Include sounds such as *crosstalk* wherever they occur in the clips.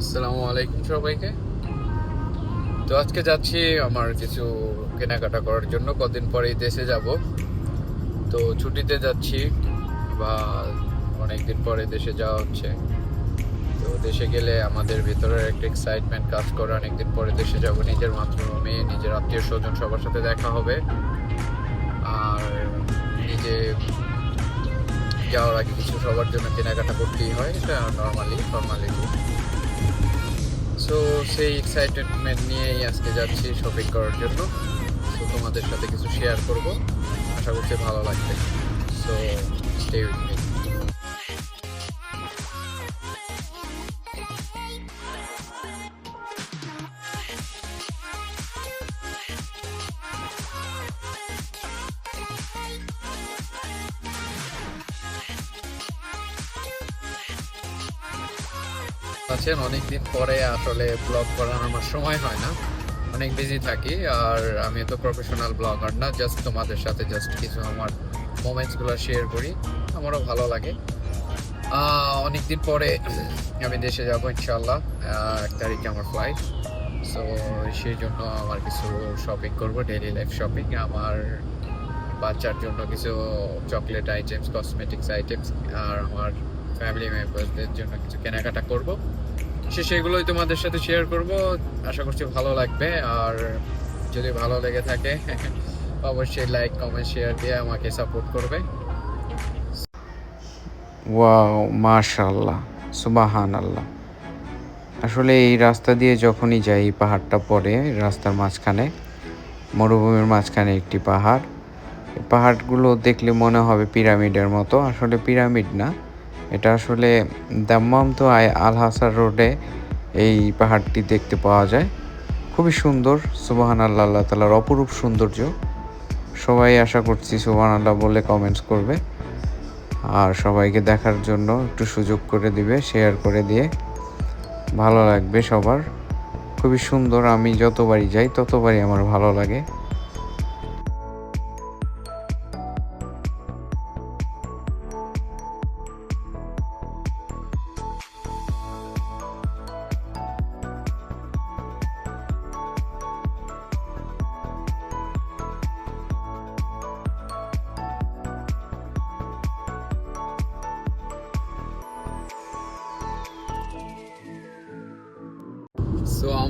আসসালামু আলাইকুম সবাইকে। তো আজকে যাচ্ছি আমার কিছু কেনাকাটা করার জন্য। কদিন পরেই দেশে যাব। তো ছুটিতে যাচ্ছি বা অনেকদিন পরে দেশে যাওয়া হচ্ছে। তো দেশে গেলে আমাদের ভিতরের একটা এক্সাইটমেন্ট কাজ করে। অনেকদিন পরে দেশে যাব, নিজের মাতৃভূমি, নিজের আত্মীয় স্বজন সবার সাথে দেখা হবে। আর নিজে যাওয়ার আগে কিছু সবার জন্য কেনাকাটা করতেই হয়। এটা নর্মালি ফর্মালিটি সো সেই এক্সাইটেডমেন্ট নিয়েই আজকে যাচ্ছি শপিং করার জন্য। সো তোমাদের সাথে কিছু শেয়ার করব। আশা করছি ভালো লাগবে। সো স্টে উইথ মি আছেন, অনেকদিন পরে আসলে ব্লগ করার আমার সময় হয় না। অনেক বিজি থাকি, আর আমি তো প্রফেশনাল ব্লগার না জাস্ট তোমাদের সাথে জাস্ট কিছু আমার মোমেন্টসগুলো শেয়ার করি, আমারও ভালো লাগে। অনেকদিন পরে আমি দেশে যাব ইনশাল্লাহ এক তারিখে আমার ফ্লাইট সো সেই জন্য আমার কিছু শপিং করব ডেইলি লাইফ শপিং আমার বাচ্চার জন্য কিছু চকলেট আইটেমস কসমেটিক্স আইটেমস আর আমার ফ্যামিলি মেম্বারসদের জন্য কিছু কেনাকাটা করব। সে সেগুলোই তোমাদের সাথে শেয়ার করব। আশা করছি ভালো লাগবে। আর যদি ভালো লেগে থাকে, *laughs* অবশ্যই লাইক কমেন্ট শেয়ার দিয়ে আমাকে সাপোর্ট করবে। ওয়াও মাশাল্লাহ সুবাহান আল্লাহ আসলে এই রাস্তা দিয়ে যখনই যাই পাহাড়টা পড়ে, রাস্তার মাঝখানে, মরুভূমির মাঝখানে একটি পাহাড়। পাহাড়গুলো দেখলে মনে হবে পিরামিডের মতো। আসলে পিরামিড না এটা আসলে দাম্মাম তো আই- আল হাসার রোডে এই পাহাড়টি দেখতে পাওয়া যায়। খুবই সুন্দর সুবাহান আল্লাহ আল্লাহ তালার অপরূপ সৌন্দর্য। সবাই আশা করছি সুবাহান আল্লাহ বলে কমেন্টস করবে। আর সবাইকে দেখার জন্য একটু সুযোগ করে দিবে শেয়ার করে দিয়ে। ভালো লাগবে সবার। খুবই সুন্দর, আমি যতবারই যাই ততবারই আমার ভালো লাগে।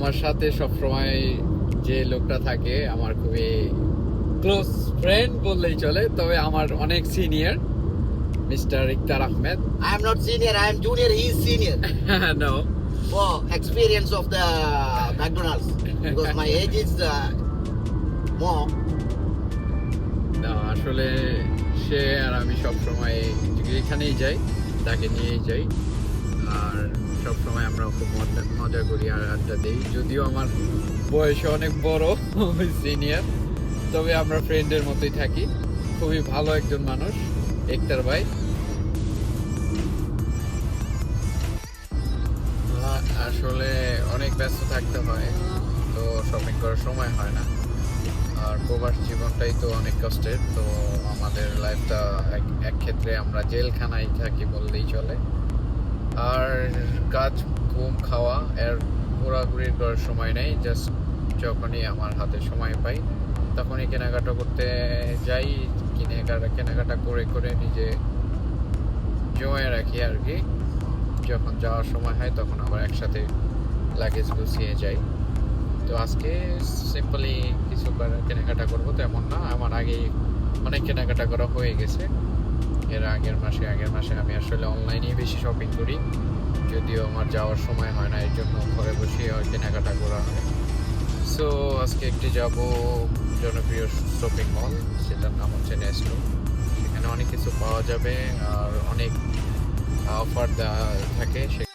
আমার সাথে সবসময় যে লোকটা থাকে আমার খুবই ক্লোজ ফ্রেন্ড বললেই চলে তবে আমার অনেক senior mister Iktar Ahmed. I am not senior I am junior, he is senior. *laughs* No experience of the McDonald's because my *laughs* age is uh, more. না আসলে সে আর আমি সব সময় যেখানেই যাই তাকে নিয়েই যাই। আর সব সময় আমরা খুব মজা করি আর আড্ডা দিই। যদিও আমার বয়সে অনেক বড় সিনিয়র তবে আমরা ফ্রেন্ডের মতোই থাকি। খুবই ভালো একজন মানুষ একটার ভাই। আসলে অনেক ব্যস্ত থাকতে হয়, তো শপিং করার সময় হয় না। আর প্রবাস জীবনটাই তো অনেক কষ্টের, তো আমাদের লাইফটা এক ক্ষেত্রে আমরা জেলখানায় থাকি বললেই চলে। আর কাজ, ঘুম, খাওয়া, এর ঘোরাঘুরি করার সময় নেই জাস্ট যখনই আমার হাতে সময় পাই, তখনই কেনাকাটা করতে যাই কিনে কেনাকাটা করে করে নিজে জমায় রাখি আর কি। যখন যাওয়ার সময় হয়, তখন আবার একসাথে লাগেজ গুছিয়ে যাই। তো আজকে সিম্পলি কিছু কেনাকাটা করব তেমন না, আমার আগেই অনেক কেনাকাটা করা হয়ে গেছে। এর আগের মাসে আগের মাসে আমি আসলে অনলাইনেই বেশি শপিং করি। যদিও আমার যাওয়ার সময় হয় না, এর জন্য ঘরে বসেই হয়, কেনাকাটা করা হয়। সো আজকে একটি যাব জনপ্রিয় শপিং মল সেটার নাম হচ্ছে নেস্টো সেখানে অনেক কিছু পাওয়া যাবে, আর অনেক অফার থাকে, সে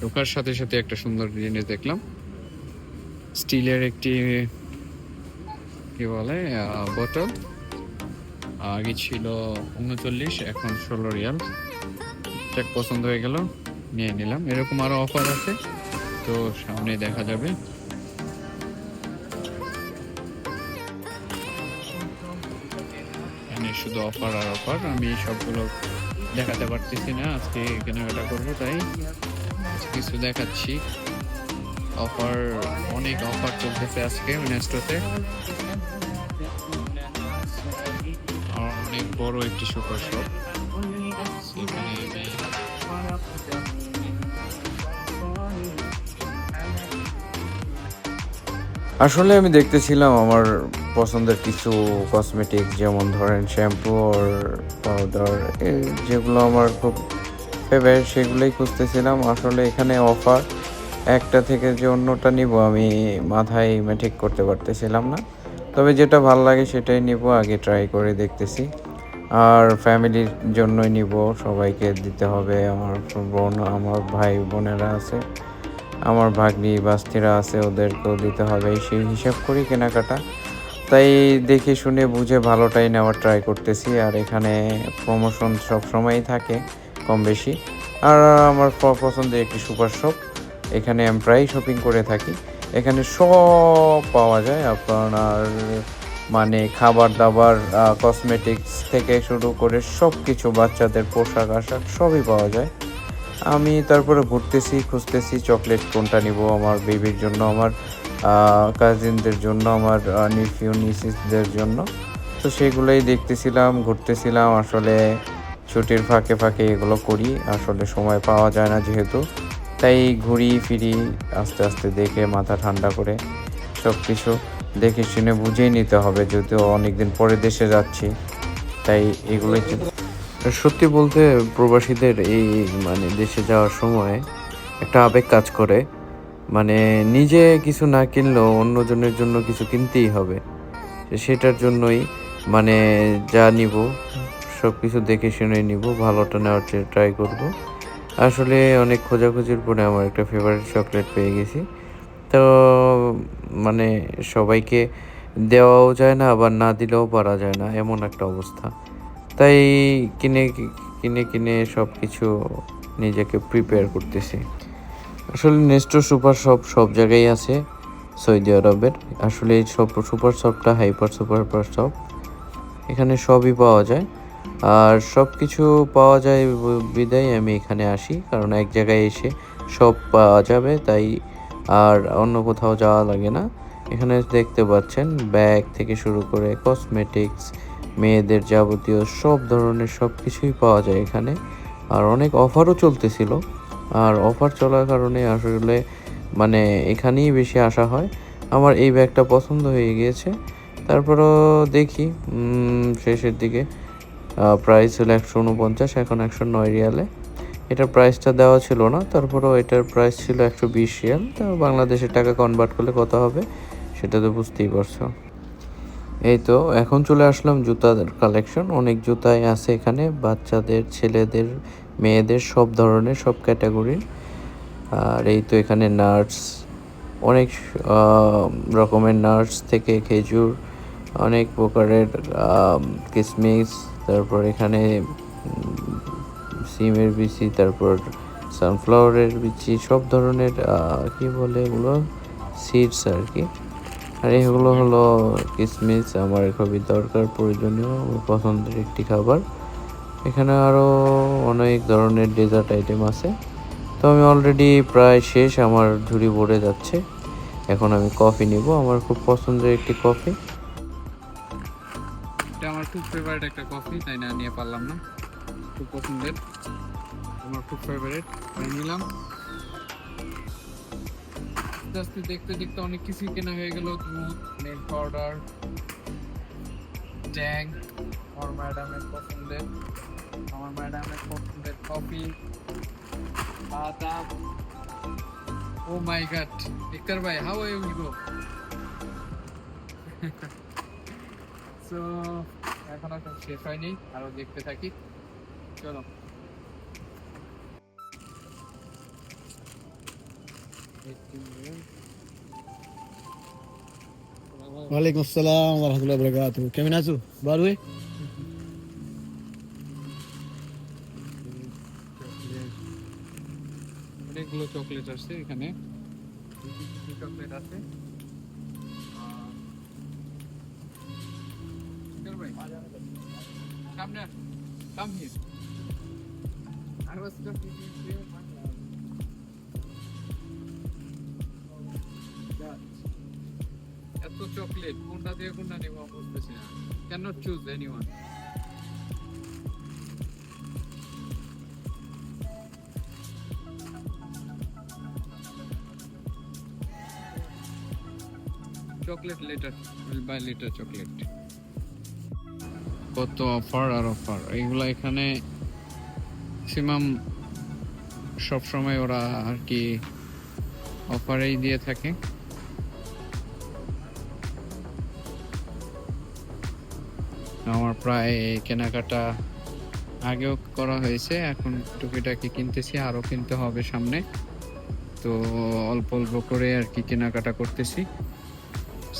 ঢোকার সাথে সাথে একটা সুন্দর জিনিস দেখলাম। স্টিলের একটি, কি বলে বোতল। আগে ছিল উনচল্লিশ, এখন ষোলো রিয়াল। চেক পছন্দ হয়ে গেল, নিয়ে নিলাম। এরকম আরও অফার আছে, তো সামনে দেখা যাবে। শুধু অফার আর অফার আমি সবগুলো দেখাতে পারতেছি না, আজকে কেনাকাটা করব, তাই। কিছু দেখাচ্ছি। অফার অনেক অফার চলতেছে আজকে নেস্টোতে অনেক বড় একটি সুপার শপ আসলে আমি দেখতেছিলাম আমার পছন্দের কিছু কসমেটিক যেমন ধরেন শ্যাম্পু আর পাউডার যেগুলো আমার খুব ফেভারিট সেগুলোই খুঁজতেছিলাম। আসলে এখানে অফার একটা থেকে যে অন্যটা নিব আমি মাথায় ঠিক করতে পারতেছিলাম না। তবে যেটা ভালো লাগে সেটাই নিব, আগে ট্রাই করে দেখতেছি। আর ফ্যামিলির জন্যই নিব, সবাইকে দিতে হবে। আমার বোন, আমার ভাই বোনেরা আছে, আমার ভাগ্নি, বাস্তিরা আছে, ওদেরকেও দিতে হবে। সেই হিসাব করি কেনাকাটা। তাই দেখে শুনে বুঝে ভালোটাই নেওয়ার ট্রাই করতেছি। আর এখানে প্রমোশন সব সময়ই থাকে। কম বেশি আর আমার পছন্দের একটি সুপার শপ। এখানে আমি প্রায় শপিং করে থাকি। এখানে সব পাওয়া যায় আপনার মানে খাবার দাবার কসমেটিক্স থেকে শুরু করে সব কিছু বাচ্চাদের পোশাক আশাক সবই পাওয়া যায়। আমি তারপরে ঘুরতেছি, খুঁজতেছি, চকলেট কোনটা নিব আমার বেবির জন্য, আমার কাজিনদের জন্য, আমার নিফিউ নিসিসদের জন্য। তো সেগুলোই দেখতেছিলাম, ঘুরতেছিলাম। আসলে ছুটির ফাঁকে ফাঁকে এগুলো করি, আসলে সময় পাওয়া যায় না যেহেতু। তাই ঘুরি ফিরি, আস্তে আস্তে দেখে, মাথা ঠান্ডা করে সব কিছু দেখে শুনে বুঝেই নিতে হবে, যদিও অনেকদিন পরে দেশে যাচ্ছি। তাই চিন্তা সত্যি বলতে প্রবাসীদের এই মানে দেশে যাওয়ার সময় একটা আবেগ কাজ করে। মানে নিজে কিছু না কিনলেও অন্যজনের জন্য কিছু কিনতেই হবে। সেটার জন্যই মানে যা নিব সব কিছু দেখে শুনে নিব, ভালোটা নেওয়ার ট্রাই করব। আসলে অনেক খোঁজাখুঁজির পরে আমার একটা ফেভারিট চকলেট পেয়ে গেছি। তো মানে সবাইকে দেওয়াও যায় না, আবার না দিলেও পারা যায় না, এমন একটা অবস্থা। তাই কিনে কিনে কিনে সব কিছু নিজেকে প্রিপেয়ার করতেছি। আসলে নেস্টো সুপার শপ সব জায়গায় আছে, সৌদি আরবের। আসলে সব সুপার শপটা হাইপার সুপার শপ এখানে সবই পাওয়া যায়। আর সব কিছু পাওয়া যায়, বিদায় আমি এখানে আসি, কারণ এক জায়গায় এসে সব পাওয়া যাবে, তাই আর অন্য কোথাও যাওয়া লাগে না। এখানে দেখতে পাচ্ছেন, ব্যাগ থেকে শুরু করে কসমেটিক্স মেয়েদের যাবতীয় সব ধরনের সব কিছুই পাওয়া যায় এখানে। আর অনেক অফারও চলতেছিল, আর অফার চলার কারণে আসলে মানে এখানেই বেশি আসা হয়। আমার এই ব্যাগটা পছন্দ হয়ে গিয়েছে। তারপরও দেখি শেষের দিকে প্রাইস হলো একশো উনপঞ্চাশ, এখন একশো নয় রিয়ালে। এটার প্রাইসটা দেওয়া ছিল না, তারপরেও এটার প্রাইস ছিল একশো বিশ রিয়াল। তো বাংলাদেশের টাকা কনভার্ট করলে কত হবে, সেটা তো বুঝতেই পারছ। এই তো, এখন চলে আসলাম জুতাদের কালেকশন অনেক জুতাই আছে এখানে, বাচ্চাদের, ছেলেদের, মেয়েদের, সব ধরনের, সব ক্যাটাগরির আর এই তো এখানে নার্স অনেক রকমের নার্স থেকে খেজুর অনেক প্রকারের কিসমিস, তারপর এখানে সিমের বিচি, তারপর সানফ্লাওয়ারের বিচি, সব ধরনের কি বলে এগুলো? সিডস আর কি। আর এগুলো হলো কিসমিস, আমার খুবই দরকার, প্রয়োজনীয় পছন্দের একটি খাবার। এখানে আরও অনেক ধরনের ডেজার্ট আইটেম আছে। তো আমি অলরেডি প্রায় শেষ, আমার ঝুড়ি ভরে যাচ্ছে। এখন আমি কফি নিব, আমার খুব পছন্দের একটি কফি। এটা আমার খুব ফেভারিট একটা কফি তাই না? নিয়ে পারলাম না। খুব পছন্দের। আমার খুব ফেভারিট আমি নিলাম। জাস্ট দেখতে দেখতে অনেক কিছুই কেনা হয়ে গেল। দুধ নেল পাউডার ট্যাং আমার ম্যাডামের পছন্দের। আমার ম্যাডামের পছন্দের কফি বাদাম। ও মাই গড ইকতার ভাই how are you go so এখন আর শেষ হয়নি আরও দেখতে থাকি। চলো। ওয়ালাইকুম আসসালাম ওরহামতুল্লাহ বরকাত কেমন আছো? বারু অনেকগুলো চকলেট আছে এখানে। চকলেট আছে? সামনে come here I was just thinking here, এত চকলেট কোনটা দিয়ে কোনটা নিব বুঝতেছি না can not choose anyone chocolate later will buy later chocolate কত অফার আর অফার। এইগুলা এখানে ম্যাক্সিমাম সবসময় ওরা আর কি অফারেই দিয়ে থাকে। আমার প্রায় কেনাকাটা আগেও করা হয়েছে, এখন টুকিটাকি কিনতেছি, আরও কিনতে হবে সামনে। তো অল্প অল্প করে আর কি কেনাকাটা করতেছি।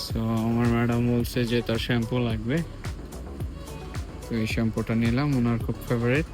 সো আমার ম্যাডাম বলছে যে তার শ্যাম্পু লাগবে। তো এই শ্যাম্পুটা নিলাম ওনার খুব ফেভারিট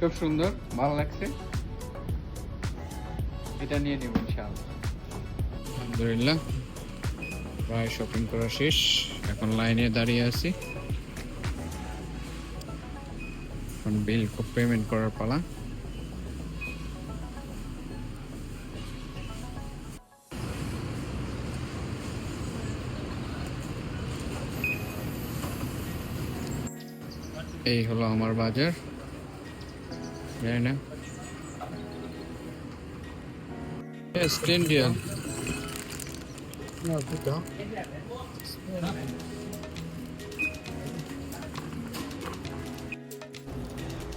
খুব সুন্দর, ভালো লাগছে। এটা নিয়ে নিব ইনশাআল্লাহ। আলহামদুলিল্লাহ, প্রায় শপিং করা শেষ। এখন লাইনে দাঁড়িয়ে আছি। এখন বিল পেমেন্ট করার পালা। এই হলো আমার বাজার। জানি না.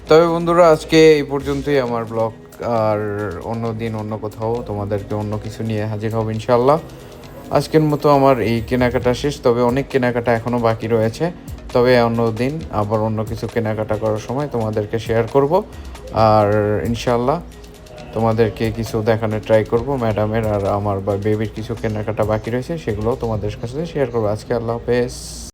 তবে বন্ধুরা আজকে এই পর্যন্তই আমার ব্লগ। আর অন্য দিন অন্য কোথাও তোমাদেরকে অন্য কিছু নিয়ে হাজির হবে ইনশাল্লাহ আজকের মতো আমার এই কেনাকাটা শেষ। তবে অনেক কেনাকাটা এখনও বাকি রয়েছে। তবে অন্য দিন আবার অন্য কিছু কেনাকাটা করার সময় তোমাদেরকে শেয়ার করব। আর ইনশাল্লাহ তোমাদেরকে কিছু দেখানোর ট্রাই করব ম্যাডামের আর আমার বা বেবির কিছু কেনাকাটা বাকি রয়েছে সেগুলো তোমাদের কাছে শেয়ার করব। আজকে আল্লাহ হাফেজ।